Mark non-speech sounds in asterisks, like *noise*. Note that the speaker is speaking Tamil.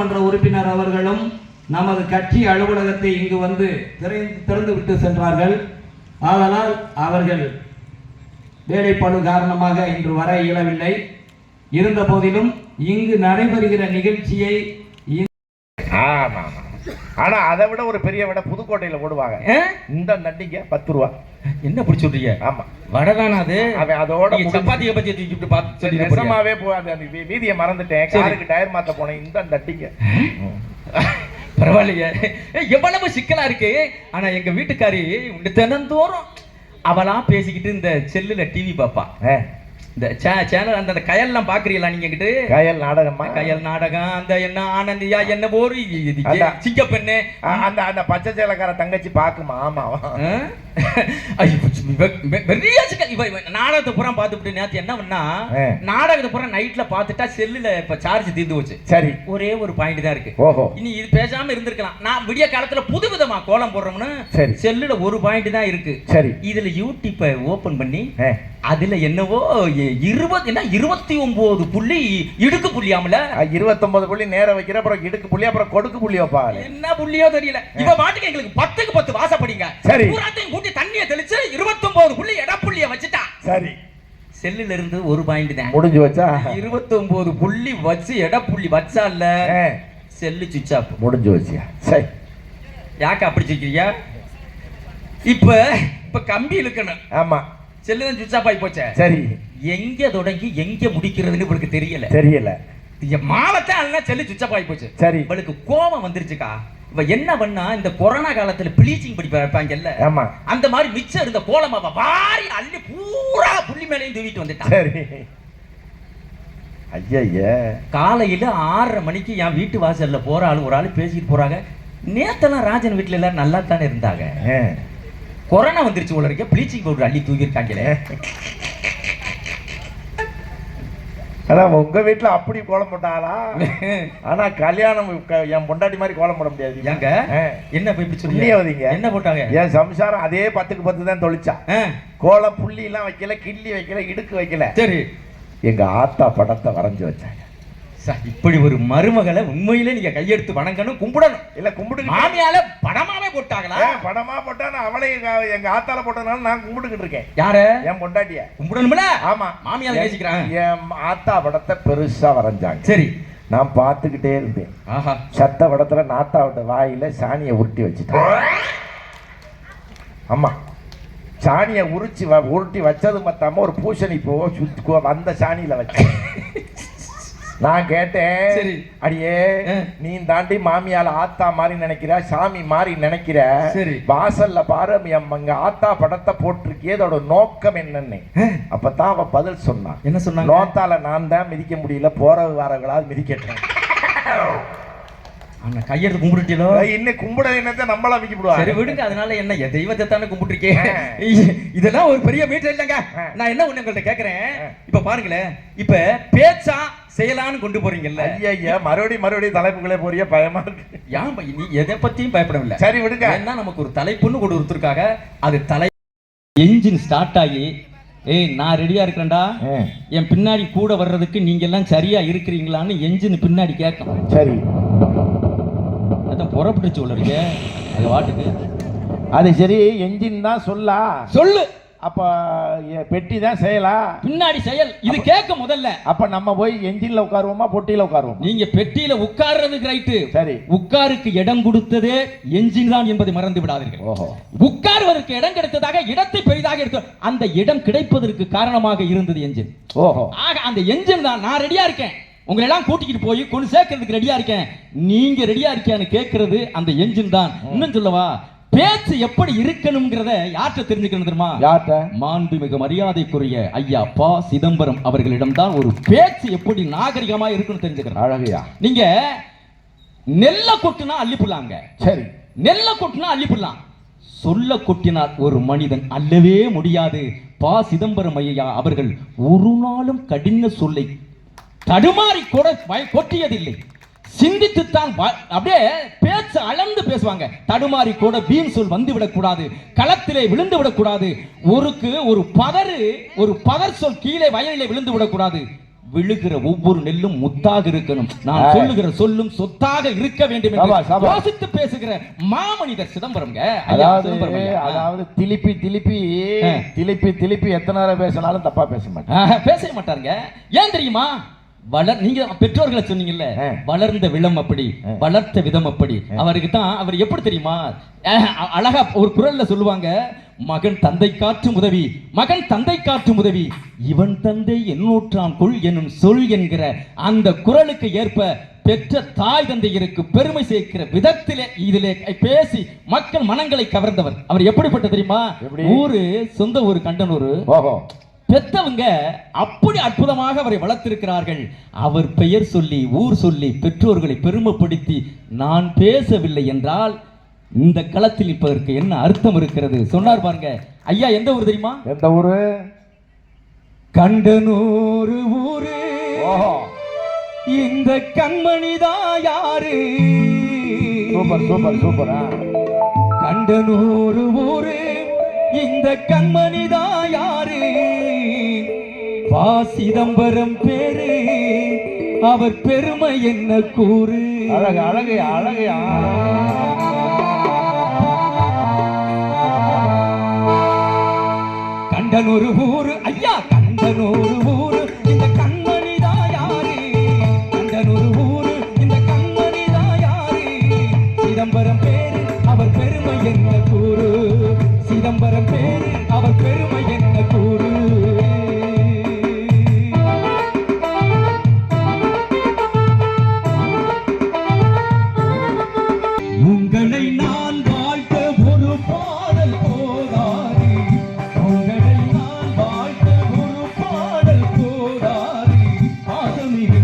நாடாளுமன்ற உறுப்பினர் அவர்களும் நமது கட்சி அலுவலகத்தை இங்கு வந்து திறந்து திறந்து விட்டு சென்றார்கள். ஆதலால் அவர்கள் வேலைப்பாடு காரணமாக இன்று வர இயலவில்லை. இருந்த போதிலும் இங்கு நடைபெறுகிற நிகழ்ச்சியை ஆமாம். ஆனா அதை விட ஒரு பெரிய விட புதுக்கோட்டையில போடுவாங்க? இந்த நண்டிங்க பத்து ரூபா. என்ன பிடிச்சி சொல்றீங்க? ஆமா. வடதானா அது? அவன் அதோட சப்பாத்தியை பத்தி தூக்கிட்டு பார்த்து சொல்லி போறீங்க. நெசமாவே போ அந்த வீதியை மறந்துட்டேன். காருக்கு டயர் மாத்த போனேன் இந்த நட்டிங்க பரவாயில்லையே. எவ்வளவு சிக்கலா இருக்கு. ஆனா எங்க வீட்டுக்காரி தினந்தோறும் அவளா பேசிக்கிட்டு இந்த செல்லுல டிவி பாப்பா இந்த சேனல் அந்த அந்த கயல்லாம் பாக்குறீங்களா நீங்க கிட்ட கயல் நாடகமா? கயல் நாடகம் அந்த என்ன ஆனந்தியா என்ன அதான். சிங்க பெண்ணு. அந்த அந்த பச்சை சேலக்கார தங்கச்சி பாக்குமா ஆமா பெரிய நாடகத்தை பூரா பார்த்துட்டு நேத்து என்ன பண்ணா. நாடகத்தை பூரா நைட்ல பார்த்துட்டா செல்லுல இப்ப சார்ஜ் தீர்ந்து போச்சு. சரி. ஒரே ஒரு பாயிண்ட் தான் இருக்கு. ஓஹோ. இனி இது பேசாம இருந்திருக்கலாம். நான் விடிய காலத்துல புது விதமா கோலம் போடுறோம்னு. செல்லுல ஒரு பாயிண்ட் தான் இருக்கு. சரி. இதுல யூடியூப்பை ஓபன் பண்ணி அதுல என்னவோ இருபது என்ன இருபத்தி ஒன்பது புள்ளி இடுக்கு புள்ளியாமல இருபத்தொன்பது புள்ளி நேரம் வைக்கிற அப்புறம் இடுக்கு புள்ளி அப்புறம் கொடுக்கு புள்ளி வைப்பாங்களே என்ன புள்ளியோ தெரியல. இவ பாட்டுக்கு எங்களுக்கு பத்துக்கு பத்து வாசப்படிங்க. சரி. பூராத்தையும் கூட்டி தண்ணியை தெளிச்சு இருபத்தொன்பது புள்ளி எட புள்ளிய வச்சுட்டா. சரி. செல்லுல இருந்து ஒரு பாயிண்ட் தான். முடிஞ்சு வச்சா? இருபத்தொன்பது புள்ளி வச்சு எட புள்ளி வச்சா இல்ல? செல்லு சுவிட்ச் ஆஃப். முடிஞ்சு வச்சியா? சரி. யாக்க அப்படி சொல்றீங்க இப்ப இப்ப கம்பி இழுக்கணும். ஆமா. செல்லு தான் சுவிட்ச் ஆஃப் ஆகி போச்சே? சரி. எங்க தொடங்கி எங்க முடிக்கிறதுன்னு இவளுக்கு தெரியல. தெரியல. மாவத்தான் எல்லாம் செல்லு சுவிட்ச் ஆஃப் ஆகி போச்சு. சரி. இவளுக்கு கோபம் வந்துருச்சுக்கா. இவ என்ன பண்ணா இந்த கொரோனா காலத்துல ப்ளீச்சிங் படி வைப்பாங்கல்ல? ஆமா. அந்த மாதிரி மிச்சம் இருந்த கோலமாவ வாரி அள்ளி பூரா புள்ளி மேலையும் தூவிட்டு வந்துட்டான் சரி. ஐயா காலையில ஆறரை மணிக்கு என் வீட்டு வாசல்ல போற ஆளு ஒரு ஆளு பேசிட்டு போறாங்க. நேத்தெல்லாம் ராஜன் வீட்டுல எல்லாரும் நல்லா தானே இருந்தாங்க கொரோனா வந்துருச்சு இருக்க. ப்ளீச்சிங் பவுடர் அள்ளி தூக்கிருக்காங்களே அதான் உங்க வீட்டுல அப்படி கோலம் போட்டாளா? *laughs* ஆனா கல்யாணம் என் பொண்டாட்டி மாதிரி கோலம் போட முடியாது. ஏங்க. என்ன போய். சொல்றீங்க? என்ன போட்டாங்க? என் சம்சாரம் அதே பத்துக்கு பத்து தான் தொளிச்சா. ஆ, கோலம் புள்ளி எல்லாம் வைக்கல கிள்ளி வைக்கல இடுக்கு வைக்கல. சரி. எங்க ஆத்தா படத்தை வரைஞ்சு வச்சாங்க. சார், இப்படி ஒரு மருமகளை உண்மையிலே நீங்க கையெடுத்து வணங்கணும் கும்பிடணும். இல்ல கும்பிட்டு மாமியால படமாவே போட்டாங்களா? படமா போட்டா நான் அவளை எங்க- ஆத்தால போட்டதுனால நான் கும்பிட்டுக்கிட்டு இருக்கேன். யார? என் பொண்டாட்டிய. கும்பிடணும்ல? ஆமா. மாமியால நேசிக்கிறாங்க என் ஆத்தா படத்தை பெருசா வரைஞ்சாங்க. சரி. நான் பார்த்துக்கிட்டே இருந்தேன். ஆஹா. சத்த படத்துல நாத்தாவோட வாயில சாணியை உருட்டி வச்சுட்டான். ஆமா. சாணியை உரிச்சு உருட்டி வச்சது மத்தாம ஒரு பூசணி பூவோ சுத்தி கோ- அந்த சாணியில வச்சேன். *laughs* நான் கேட்டேன். சரி. அடியே. நீ தாண்டி மாமியால ஆத்தா மாதிரி நினைக்கிற சாமி மாதிரி நினைக்கிற. சரி. வாசல்ல பாரு எங்க ஆத்தா படத்தை போட்டிருக்கியே அதோட நோக்கம் என்னன்னு. அப்பதான் அவ பதில் சொன்னான். என்ன சொன்னாங்க? நோத்தால நான் தான் மிதிக்க முடியல போற வரவங்களாவது மிதிக்கட்டேன் அண்ணா கையெடுத்து கும்பிட்டுட்டீங்களோ இன்னும் கும்பிட என்னத்தை நம்மளா மிக்க போடுவாங்க சரி விடுங்க. அதனால என்ன என் தெய்வத்தை தானே கும்பிட்டுருக்கேன். இதெல்லாம் ஒரு பெரிய மீட்டர் இல்லைங்க. நான் என்ன ஒண்ணு உங்கள்ட்ட கேக்குறேன். இப்ப பாருங்களேன். இப்ப பேச்சா செயலான்னு கொண்டு போறீங்கல்ல. ஐயா மறுபடியும் மறுபடியும் தலைப்புகளே போறிய? பயமா இருக்கு. ஏன் நீ எதை பத்தியும் பயப்படவில்லை. சரி விடுங்க. ஏன்னா நமக்கு ஒரு தலைப்புன்னு கொண்டு கொடுத்துருக்காங்க அது தலை என்ஜின் ஸ்டார்ட் ஆகி ஏய் நான் ரெடியா இருக்கிறேன்டா. என் பின்னாடி கூட வர்றதுக்கு நீங்க எல்லாம் சரியா இருக்கிறீங்களான்னு என்ஜின் பின்னாடி கேட்கும். சரி. அதான் புறப்பட்டுச்சு உள்ள இருக்கு. அது வாட்டுக்கு. அது சரி என்ஜின் தான் சொல்லா. சொல்லு. அப்ப பெட்டி தான் செய்யலா? பின்னாடி செயல். இது கேட்க முதல்ல. அப்ப நம்ம போய் என்ஜின்ல உட்காருவோமா பொட்டியில உட்காருவோமா? நீங்க பெட்டியில உட்கார்றதுக்கு ரைட்டு சரி. உட்காருக்கு இடம் கொடுத்ததே என்ஜின் தான் என்பதை மறந்து விடாதீர்கள். ஓஹோ. உட்காருவதற்கு இடம் கிடைத்ததாக இடத்தை பெரிதாக எடுத்து அந்த இடம் கிடைப்பதற்கு காரணமாக இருந்தது என்ஜின் ஓஹோ. ஆக அந்த என்ஜின் தான் நான் ரெடியா இருக்கேன். உங்களை எல்லாம் கூட்டிக்கிட்டு போய் கொண்டு சேர்க்கறதுக்கு ரெடியா இருக்கேன். நீங்க ரெடியா இருக்கியான்னு கேட்கறது அந்த என்ஜின் தான். இன்னும் சொல்லவா? பேச்சு எப்படி இருக்கணுங்கிறத யார்கிட்ட தெரிஞ்சுக்கணும் தெரியுமா? யார்கிட்ட? மாண்புமிகு மரியாதைக்குரிய ஐயா பா. சிதம்பரம் அவர்களிடம் தான் ஒரு பேச்சு எப்படி நாகரிகமா இருக்குன்னு தெரிஞ்சுக்கிறேன் அழகையா? நீங்க நெல்ல கொட்டுனா அள்ளிப்புலாங்க சரி. நெல்ல கொட்டுனா அள்ளிப்புலாம் சொல்ல கொட்டினார் ஒரு மனிதன் அல்லவே முடியாது. பா. சிதம்பரம் ஐயா அவர்கள் ஒரு நாளும் கடின சொல்லை தடுமாறி கூட கொட்டியதில்லை. சிந்தித்துத்தான் வ- அப்படியே பேச்சு அளந்து பேசுவாங்க. தடுமாறி கூட வீண் சொல் வந்து விடக்கூடாது களத்திலே விழுந்து விடக்கூடாது ஒருக்கு ஒரு பதறு ஒரு பதர் சொல் கீழே வயலிலே விழுந்து விடக்கூடாது விழுகிற ஒவ்வொரு நெல்லும் முத்தாக இருக்கணும். நான். சொல்லுகிற சொல்லும் சொத்தாக இருக்க வேண்டும். யோசித்து பேசுகிற மாமனிதர் சிதம்பரம்ங்க அதாவது சிதம்பரம் ஐயா. அதாவது திலிப்பி திலிப்பி. திலிப்பி திலிப்பி எத்தனை நேரம் பேசினாலும் தப்பா பேச மாட்டேன் பேசவே மாட்டாருங்க. ஏன் தெரியுமா? வளர் நீங்க பெற்றோர்களை சொன்னீங்கல்ல. வளர்ந்த விளம் அப்படி. வளர்த்த விதம் அப்படி. அவருக்கு தான் அவர் எப்படி தெரியுமா? அழகா ஒரு குரல்ல சொல்லுவாங்க மகன் தந்தை காற்றும் உதவி மகன் தந்தை காற்றும் உதவி இவன் தந்தை எண்ணூற்றான் கொள் எனும் சொல் என்கிற அந்த குரலுக்கு ஏற்ப பெற்ற தாய் தந்தையருக்கு பெருமை சேர்க்கிற விதத்திலே இதிலே பேசி மக்கள் மனங்களை கவர்ந்தவர். அவர் எப்படிப்பட்ட தெரியுமா? ஊரு சொந்த ஊரு கண்டனூரு பெத்தவங்க அப்படி அற்புதமாக அவரை வளர்த்திருக்கிறார்கள். அவர் பெயர் சொல்லி ஊர் சொல்லி பெற்றோர்களை பெருமைப்படுத்தி நான் பேசவில்லை என்றால் இந்த களத்தில் நிற்பதற்கு என்ன அர்த்தம் இருக்கிறது? சொன்னார் பாருங்க. ஐயா எந்த ஊர் தெரியுமா? எந்த ஊரு? கண்டனூர் ஊரு. இந்த கண்மணிதான் யாரு? சூப்பர் சூப்பர் சூப்பரா கண்டனூர் ஊரு. இந்த கண்மணிதான் யாரு? பா சிதம்பரம் பேரு. அவர் பெருமை என்ன கூறு? அழகு அழகு அழகையா கண்டனூர் ஊரு ஐயா கண்டனூர்